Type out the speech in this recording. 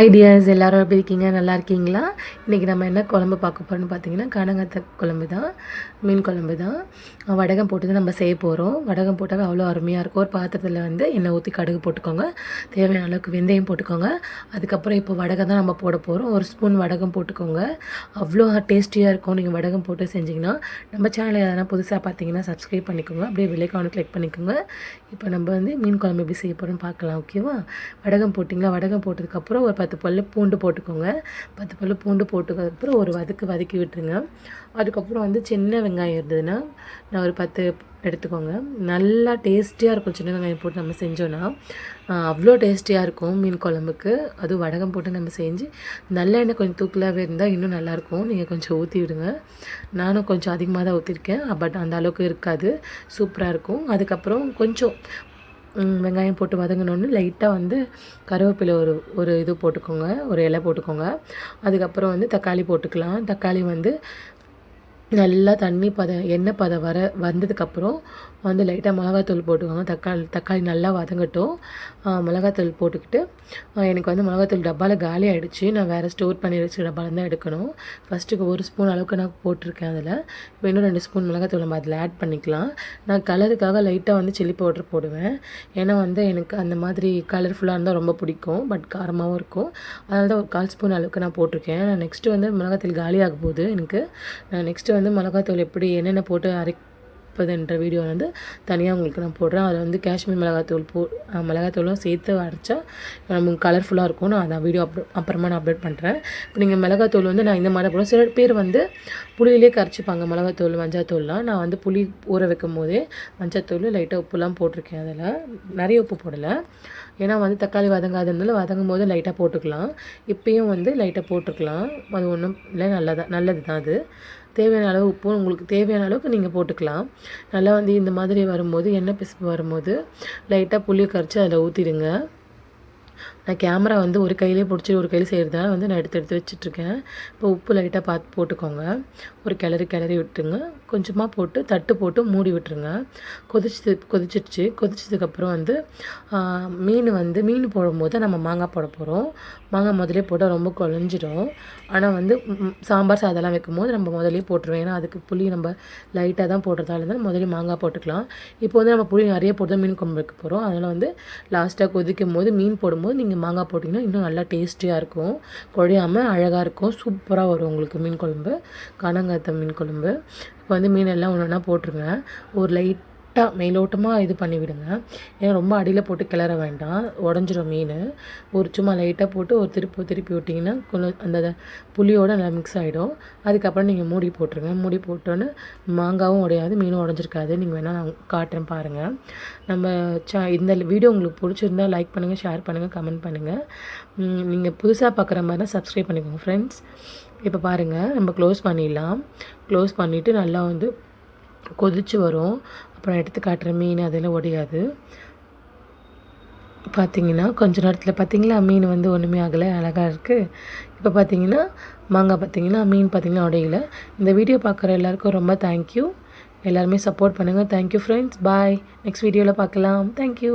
Ideas எல்லாரும் எப்படி இருக்கீங்க? நல்லா இருக்கீங்களா? இன்றைக்கி நம்ம என்ன குழம்பு பார்க்க போகிறோம்னு பார்த்தீங்கன்னா கனகத்த குழம்பு தான். மீன் குழம்பு தான். வடகம் போட்டு தான் நம்ம செய்ய போகிறோம் வடகம் போட்டால் அவ்வளோ அருமையாக இருக்கும். ஒரு பாத்திரத்தில் வந்து எண்ணெய் ஊற்றி கடுகு போட்டுக்கோங்க. தேவையான அளவுக்கு வெந்தயம் போட்டுக்கோங்க. அதுக்கப்புறம் இப்போ வடகம் தான் நம்ம போட போகிறோம் ஒரு ஸ்பூன் வடகம் போட்டுக்கோங்க. அவ்வளோ டேஸ்டியாக இருக்கும். நீங்கள் வடகம் போட்டு செஞ்சிங்கன்னா நம்ம சேனல் எதனா புதுசாக பார்த்தீங்கன்னா சப்ஸ்கிரைப் பண்ணிக்கோங்க. அப்படியே விலைக்கான கிளிக் பண்ணிக்கோங்க. இப்போ நம்ம வந்து மீன் குழம்பு எப்படி செய்ய போகிறோம்னு பார்க்கலாம் ஓகேவா வடகம் போட்டிங்களா? வடகம் போட்டதுக்கப்புறம் ஒரு பத்து பல்லு பூண்டு போட்டுக்கோங்க. பத்து பல்லு பூண்டு போட்டுக்கப்புறம் ஒரு வதக்கு வதக்கி விட்டுருங்க. அதுக்கப்புறம் வந்து சின்ன வெங்காயம் இருந்ததுன்னா நான் ஒரு பத்து எடுத்துக்கோங்க. நல்லா டேஸ்டியாக இருக்கும் சின்ன வெங்காயம் போட்டு நம்ம செஞ்சோன்னா அவ்வளோ டேஸ்டியாக இருக்கும் மீன் குழம்புக்கு. அதுவும் வடகம் போட்டு நம்ம செஞ்சு நல்லெண்ணெய் கொஞ்சம் தூக்கலாகவே இருந்தால் இன்னும் நல்லாயிருக்கும். நீங்கள் கொஞ்சம் ஊற்றி விடுங்க. நானும் கொஞ்சம் அதிகமாக தான் ஊற்றிருக்கேன் பட் அந்த அளவுக்கு இருக்காது. சூப்பராக இருக்கும். அதுக்கப்புறம் கொஞ்சம் வெங்காயம் போட்டு வதங்கினோன்னு லைட்டாக வந்து கருவேப்பிலை ஒரு ஒரு இது போட்டுக்கோங்க ஒரு இலை போட்டுக்கோங்க. அதுக்கப்புறம் வந்து தக்காளி போட்டுக்கலாம். தக்காளி வந்து நல்லா தண்ணி பத எண்ணெய் பதம் வர வந்ததுக்கப்புறம் வந்து லைட்டாக மிளகாத்தூள் போட்டுக்கோங்க. தக்காளி தக்காளி நல்லா வதங்கட்டும். மிளகாத்தூள் போட்டுக்கிட்டு எனக்கு வந்து மிளகாத்தூள் டப்பாவில் காலி ஆகிடுச்சு நான் வேறு ஸ்டோர் பண்ணி வச்சு டப்பாவில் தான் எடுக்கணும். ஃபஸ்ட்டுக்கு ஒரு ஸ்பூன் அளவுக்கு நான் போட்டிருக்கேன் அதில். இப்போ இன்னும் ரெண்டு ஸ்பூன் மிளகாத்தூள் நம்ம அதில் ஆட் பண்ணிக்கலாம். நான் கலருக்காக லைட்டாக வந்து சில்லி பவுட்ரு போடுவேன். ஏன்னா வந்து எனக்கு அந்த மாதிரி கலர்ஃபுல்லாக இருந்தால் ரொம்ப பிடிக்கும். பட் காரமாகவும் இருக்கும். அதனால தான் ஒரு கால் ஸ்பூன் அளவுக்கு நான் போட்டிருக்கேன். நான் நெக்ஸ்ட்டு வந்து மிளகாத்தூள் காலி ஆக போகுது எனக்கு நான் நெக்ஸ்ட்டு வந்து மிளகாத்தூள் எப்படி என்னென்ன போட்டு அரை முப்பதுன்ற வீடியோ வந்து தனியாக உங்களுக்கு நான் போடுறேன். அதில் வந்து காஷ்மீர் மிளகாத்தூள் போ மிளகாத்தூளும் சேர்த்து அரைச்சா நமக்கு கலர்ஃபுல்லாக இருக்கும். நான் அதான் வீடியோ அப்லோ அப்புறமா நான் அப்லோட் பண்ணுறேன் இப்போ நீங்கள் மிளகாத்தூள் வந்து நான் இந்த மாதிரி போடுறேன் சில பேர் வந்து புளியிலே கரைச்சிப்பாங்க மிளகாத்தூள் மஞ்சாத்தூள்லாம். நான் வந்து புளி ஊற வைக்கும் போதே மஞ்சாத்தூள் லைட்டாக உப்புலாம் போட்டிருக்கேன் அதில். நிறைய உப்பு போடலை. ஏன்னா வந்து தக்காளி வதங்காததுனால வதங்கும் போது லைட்டாக போட்டுக்கலாம். இப்பயும் வந்து லைட்டாக போட்டுக்கலாம். அது ஒன்றும் இல்லை நல்லதான் நல்லது தான் அது. தேவையான அளவு உப்பு உங்களுக்கு தேவையான அளவுக்கு நீங்கள் போட்டுக்கலாம். நல்லா வந்து இந்த மாதிரி வரும்போது எண்ணெய் பிசுப்பு வரும்போது லைட்டாக புளியை கரைச்சி அதில் ஊற்றிடுங்க நான் கேமரா வந்து ஒரு கையிலே பிடிச்சி ஒரு கையில் செய்கிறதால வந்து நான் எடுத்து எடுத்து வச்சுட்ருக்கேன். இப்போ உப்பு லைட்டாக பார்த்து போட்டுக்கோங்க. ஒரு கிளறி கிளறி விட்டுருங்க. கொஞ்சமாக போட்டு தட்டு போட்டு மூடி விட்டுருங்க. கொதிச்சு கொதிச்சிடுச்சு கொதிச்சதுக்கப்புறம் வந்து மீன் வந்து மீன் போடும்போது நம்ம மாங்காய் போட போகிறோம் மாங்காய் முதலே போட்டால் ரொம்ப குழஞ்சிடும். ஆனால் வந்து சாம்பார் சாதம்லாம் வைக்கும் போது நம்ம முதலே போட்டுருவோம். ஏன்னா அதுக்கு புளி நம்ம லைட்டாக தான் போடுறதால இருந்தால் முதலே மாங்காய் போட்டுக்கலாம். இப்போ வந்து நம்ம புளி நிறைய போட்டு தான் மீன் குழம்பு வைக்க போகிறோம் அதனால் வந்து லாஸ்ட்டாக கொதிக்கும் போது மீன் போடும்போது நீங்கள் நீங்கள் மாங்காய் போட்டிங்கன்னா இன்னும் நல்லா டேஸ்டியாக இருக்கும். குழையாமல் அழகாக இருக்கும். சூப்பராக வரும் உங்களுக்கு மீன் குழம்பு. கனங்காத்த மீன் குழம்பு. இப்போ வந்து மீன் எல்லாம் ஒன்று ஒன்றா போட்டுருங்க. ஒரு லைட் லைட்டாக மேலோட்டமாக இது பண்ணிவிடுங்க. ஏன்னா ரொம்ப அடியில் போட்டு கிளற வேண்டாம். உடஞ்சிரும் மீன். ஒரு சும்மா லைட்டாக போட்டு ஒரு திருப்பி திருப்பி விட்டிங்கன்னா கொஞ்சம் அந்த புளியோடு நல்லா மிக்ஸ் ஆகிடும் அதுக்கப்புறம் நீங்கள் மூடி போட்டுருங்க. மூடி போட்டோன்னு மாங்காவும் உடையாது மீனும் உடஞ்சிருக்காது. நீங்கள் வேணால் நான் காட்டுறேன் பாருங்கள் நம்ம ச இந்த வீடியோ உங்களுக்கு பிடிச்சிருந்தா லைக் பண்ணுங்கள் ஷேர் பண்ணுங்கள் கமெண்ட் பண்ணுங்கள் நீங்கள் புதுசாக பார்க்குற மாதிரினா சப்ஸ்கிரைப் பண்ணிக்கோங்க ஃப்ரெண்ட்ஸ் இப்போ பாருங்கள் நம்ம க்ளோஸ் பண்ணிடலாம். க்ளோஸ் பண்ணிவிட்டு நல்லா வந்து கொதித்து வரும். அப்புறம் எடுத்து காட்டுற மீன் அதெல்லாம் உடையாது. பார்த்தீங்கன்னா கொஞ்ச நேரத்தில் பார்த்தீங்களா மீன் வந்து ஒன்றுமே ஆகலை அழகாக இருக்குது இப்போ பார்த்தீங்கன்னா மாங்காய் பார்த்தீங்கன்னா மீன் பார்த்தீங்கன்னா உடையலை. இந்த வீடியோ பார்க்குற எல்லாருக்கும் ரொம்ப தேங்க்யூ எல்லாருமே சப்போர்ட் பண்ணுங்கள் தேங்க்யூ ஃப்ரெண்ட்ஸ் பாய் நெக்ஸ்ட் வீடியோவில் பார்க்கலாம் தேங்க்யூ